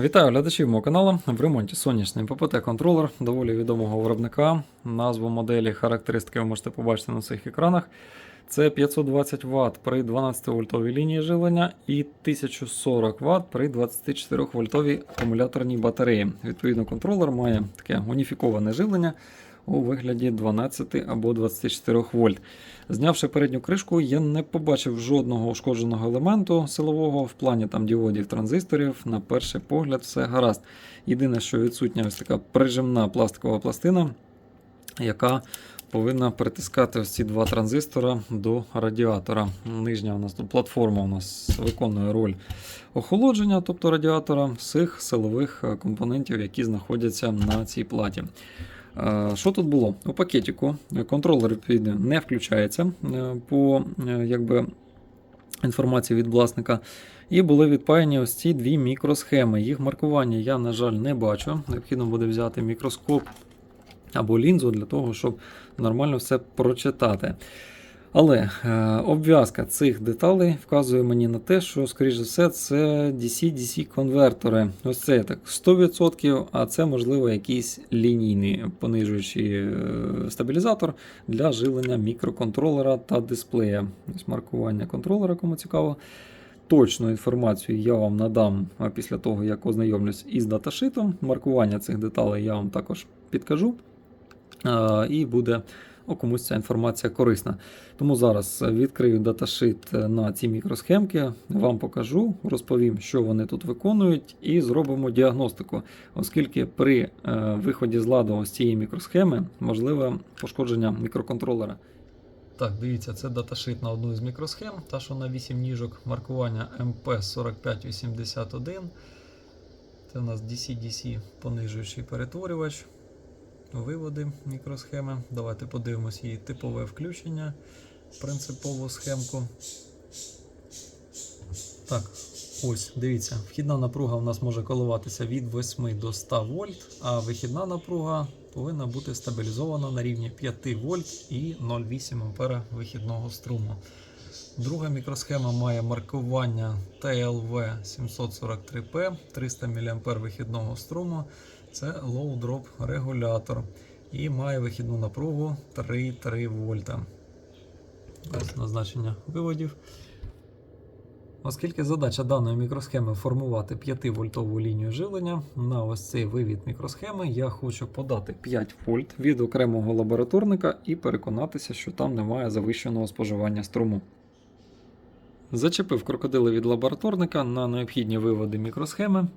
Вітаю глядачів мого каналу. В ремонті сонячний ППТ контролер доволі відомого виробника. Назву моделі, характеристики ви можете побачити на цих екранах. Це 520 Вт при 12 вольтовій лінії живлення і 1040 Вт при 24 вольтовій акумуляторній батареї. Відповідно, контролер має таке уніфіковане живлення у вигляді 12 або 24 вольт. Знявши передню кришку, я не побачив жодного ушкодженого елементу силового в плані там діодів, транзисторів. На перший погляд, все гаразд. Єдине, що відсутня ось така прижимна пластикова пластина, яка повинна притискати ось ці два транзистора до радіатора. Нижня у нас тут платформа у нас виконує роль охолодження, тобто радіатора всіх силових е, компонентів, які знаходяться на цій платі. Е, Що тут було? У пакетику контролер не включається е, по е, якби, інформації від власника. І були відпаяні ось ці дві мікросхеми. Їх маркування я, на жаль, не бачу. Необхідно буде взяти мікроскоп або лінзу для того, щоб нормально все прочитати. Але е, обв'язка цих деталей вказує мені на те, що, скоріш за все, це DC-DC конвертори. Ось це так 100%, а це, можливо, якийсь лінійний понижуючий е, стабілізатор для живлення мікроконтролера та дисплея. Ось маркування контролера, кому цікаво. Точну інформацію я вам надам після того, як ознайомлюсь із даташитом. Маркування цих деталей я вам також підкажу. А, І буде о, комусь ця інформація корисна. Тому зараз відкрию даташит на ці мікросхемки, вам покажу, розповім, що вони тут виконують, і зробимо діагностику, оскільки при е, виході з ладу ось цієї мікросхеми можливе пошкодження мікроконтролера. Так, дивіться, це даташит на одну із мікросхем, та що на 8 ніжок маркування MP4581. Це у нас DC-DC понижуючий перетворювач. Виводи мікросхеми. Давайте подивимось її типове включення, принципову схемку. Так, ось, дивіться, вхідна напруга у нас може коливатися від 8 до 100 вольт, а вихідна напруга повинна бути стабілізована на рівні 5 вольт і 0,8 ампера вихідного струму. Друга мікросхема має маркування TLV 743P 300 мА вихідного струму. Це low drop регулятор і має вихідну напругу 3,3 вольта. Ось назначення виводів. Оскільки задача даної мікросхеми формувати 5-вольтову лінію живлення, на ось цей вивід мікросхеми я хочу подати 5 вольт від окремого лабораторника і переконатися, що там немає завищеного споживання струму. Зачепив крокодили від лабораторника на необхідні виводи мікросхеми.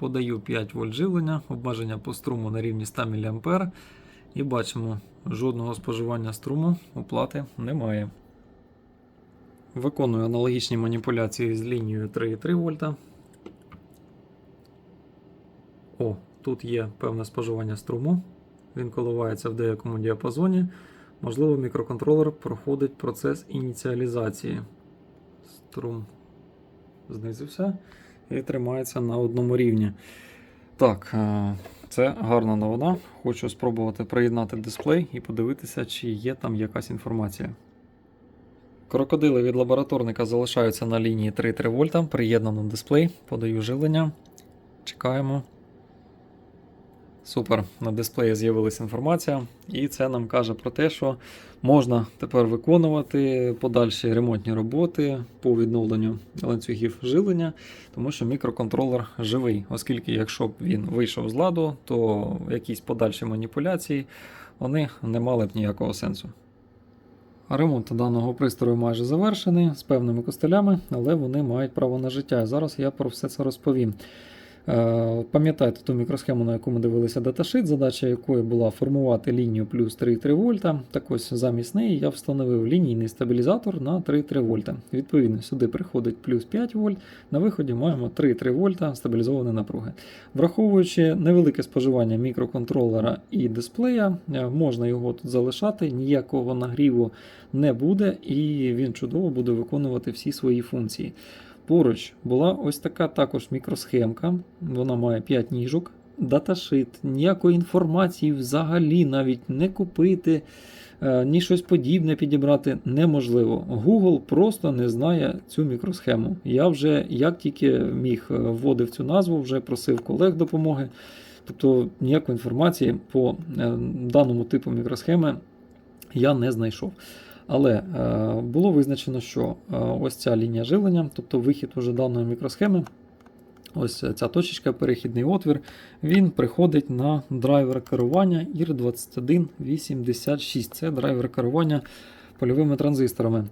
Подаю 5 вольт живлення, обмеження по струму на рівні 100 мА. І бачимо, жодного споживання струму оплати немає. Виконую аналогічні маніпуляції з лінією 3,3 вольта. О, тут є певне споживання струму. Він коливається в деякому діапазоні. Можливо, мікроконтролер проходить процес ініціалізації. Струм знизився і тримається на одному рівні. Так, е, це гарна новина. Хочу спробувати приєднати дисплей і подивитися, чи є там якась інформація. Крокодили від лабораторника залишаються на лінії 3,3 вольта. Приєднано дисплей, подаю живлення. Чекаємо. Супер, на дисплеї з'явилася інформація, і це нам каже про те, що можна тепер виконувати подальші ремонтні роботи по відновленню ланцюгів живлення, тому що мікроконтролер живий, оскільки, якщо б він вийшов з ладу, то якісь подальші маніпуляції вони не мали б ніякого сенсу. Ремонт даного пристрою майже завершений з певними костелями, але вони мають право на життя. Зараз я про все це розповім. Е, Пам'ятаєте ту мікросхему, на яку ми дивилися даташит, задача якої була формувати лінію плюс 3,3 вольта. Так ось замість неї я встановив лінійний стабілізатор на 3,3 вольта. Відповідно, сюди приходить плюс 5 вольт, на виході маємо 3,3 вольта стабілізованої напруги. Враховуючи невелике споживання мікроконтролера і дисплея, е, можна його тут залишати, ніякого нагріву не буде, і він чудово буде виконувати всі свої функції. Поруч була ось така також мікросхемка. Вона має 5 ніжок, даташит, ніякої інформації взагалі навіть не купити, е, ні щось подібне підібрати неможливо. Google просто не знає цю мікросхему. Я вже як тільки міг е, вводив цю назву, вже просив колег допомоги. Тобто ніякої інформації по е, даному типу мікросхеми я не знайшов. Але е, було визначено, що е, ось ця лінія живлення, тобто вихід уже даної мікросхеми, ось ця точечка, перехідний отвір, він приходить на драйвер керування IR2186. Це драйвер керування польовими транзисторами.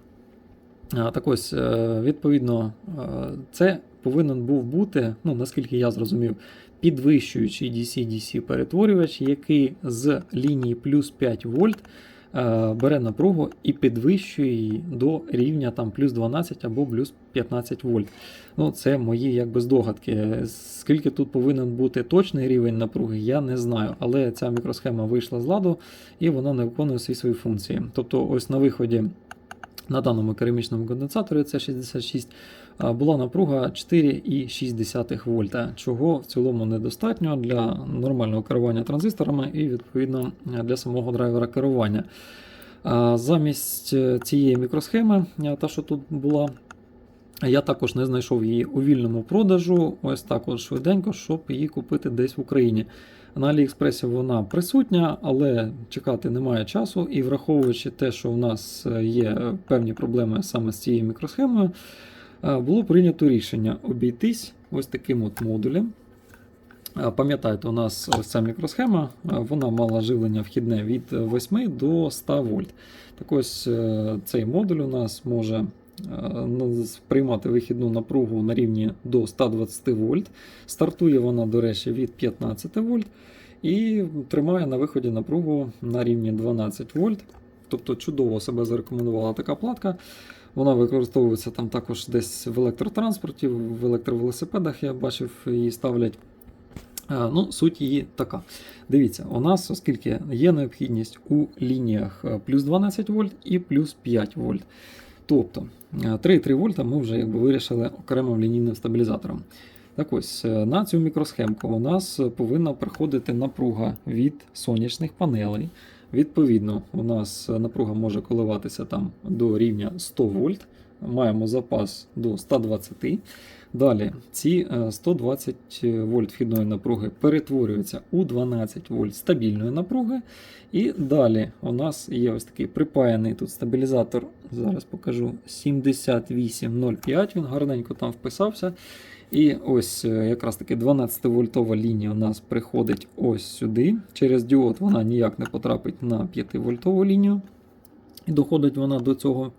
Так ось, е, відповідно, це повинен був бути, ну наскільки я зрозумів, підвищуючий DC-DC перетворювач, який з лінії плюс 5 вольт бере напругу і підвищує її до рівня там плюс 12 або плюс 15 вольт. Ну, це мої якби здогадки. Скільки тут повинен бути точний рівень напруги, я не знаю. Але ця мікросхема вийшла з ладу і вона не виконує всі свої функції. Тобто, ось на виході. На даному керамічному конденсаторі це 66 а, була напруга 4,6 вольта, чого в цілому недостатньо для нормального керування транзисторами і відповідно для самого драйвера керування. Замість е, цієї мікросхеми, е, та що тут була, я також не знайшов її у вільному продажу, ось так от швиденько, щоб її купити десь в Україні. На Аліекспресі вона присутня, але чекати немає часу. І враховуючи те, що в нас е, є певні проблеми саме з цією мікросхемою, було прийнято рішення обійтись ось таким от модулем. Пам'ятаєте, у нас ось ця мікросхема, вона мала живлення вхідне від 8 до 100 вольт. Так ось е, цей модуль у нас може е, приймати вихідну напругу на рівні до 120 вольт. Стартує вона, до речі, від 15 вольт і тримає на виході напругу на рівні 12 вольт. Тобто чудово себе зарекомендувала така платка. Вона використовується там також десь в електротранспорті, в електровелосипедах я бачив її ставлять. Е, Ну, суть її така. Дивіться, у нас, оскільки є необхідність у лініях е, плюс 12 вольт і плюс 5 вольт. Тобто е, 3,3 вольта ми вже якби вирішили окремим лінійним стабілізатором. Так ось, е, на цю мікросхемку у нас повинна приходити напруга від сонячних панелей. Відповідно, у нас напруга може коливатися там до рівня 100 вольт. Маємо запас до 120. Далі ці е, 120 вольт вхідної напруги перетворюються у 12 вольт стабільної напруги. І далі у нас є ось такий припаяний тут стабілізатор. Зараз покажу 7805. Він гарненько там вписався. І ось е, якраз таки 12 вольтова лінія у нас приходить ось сюди. Через діод вона ніяк не потрапить на 5 вольтову лінію. І доходить вона до цього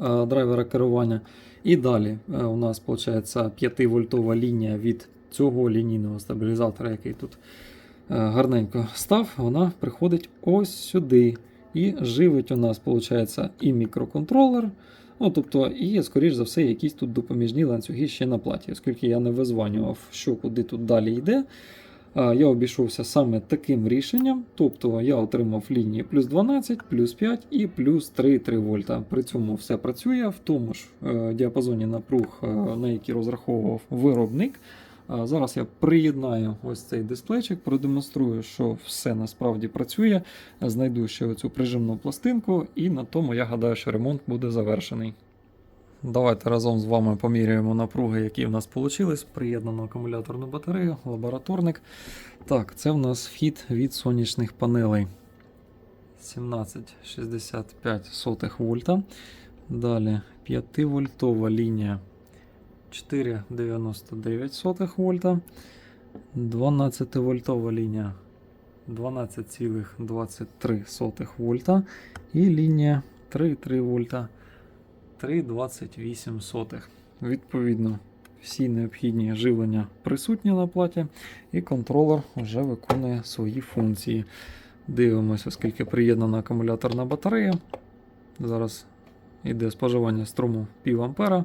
е, драйвера керування. І далі е, у нас виходить 5 вольтова лінія від цього лінійного стабілізатора, який тут гарненько став, вона приходить ось сюди. І живить у нас, виходить, і мікроконтролер. Ну, тобто, і, скоріш за все, якісь тут допоміжні ланцюги ще на платі, оскільки я не визванював, що куди тут далі йде. Я обійшовся саме таким рішенням. Тобто я отримав лінії плюс 12, плюс 5 і плюс 3,3 вольта. При цьому все працює в тому ж е, діапазоні напруг, е, на який розраховував виробник. Зараз я приєднаю ось цей дисплейчик, продемонструю, що все насправді працює. Знайду ще оцю прижимну пластинку, і на тому я гадаю, що ремонт буде завершений. Давайте разом з вами поміряємо напруги, які в нас вийшли. Приєднану акумуляторну батарею, лабораторник. Так, це в нас вхід від сонячних панелей 17,65 вольта. Далі 5 вольтова лінія 4,99 вольта. 12 вольтова лінія 12,23 вольта. І лінія 3,3 вольта 3,28. Відповідно, всі необхідні живлення присутні на платі, і контролер вже виконує свої функції. Дивимося, скільки приєднана акумуляторна батарея. Зараз йде споживання струму пів ампера.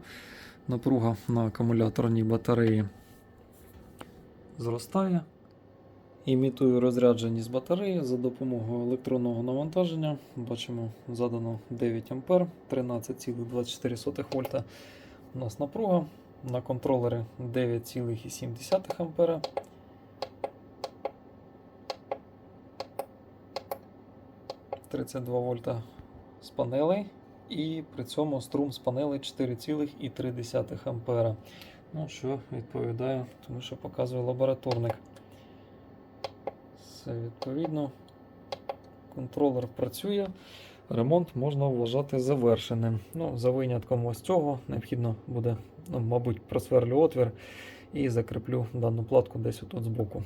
Напруга на акумуляторній батареї зростає. Імітую розрядженість батареї за допомогою електронного навантаження. Бачимо, задано 9 А, 13,24 вольта. У нас напруга на контролері 9,7 А. Тридцять вольта з панелей, і при цьому струм з панелей 4,3 ампера. Ну, що відповідає, тому що показує лабораторник. Все відповідно. Контролер працює. Ремонт можна вважати завершеним. Ну, за винятком ось цього необхідно буде, ну, мабуть, просверлю отвір і закріплю дану платку десь отут збоку.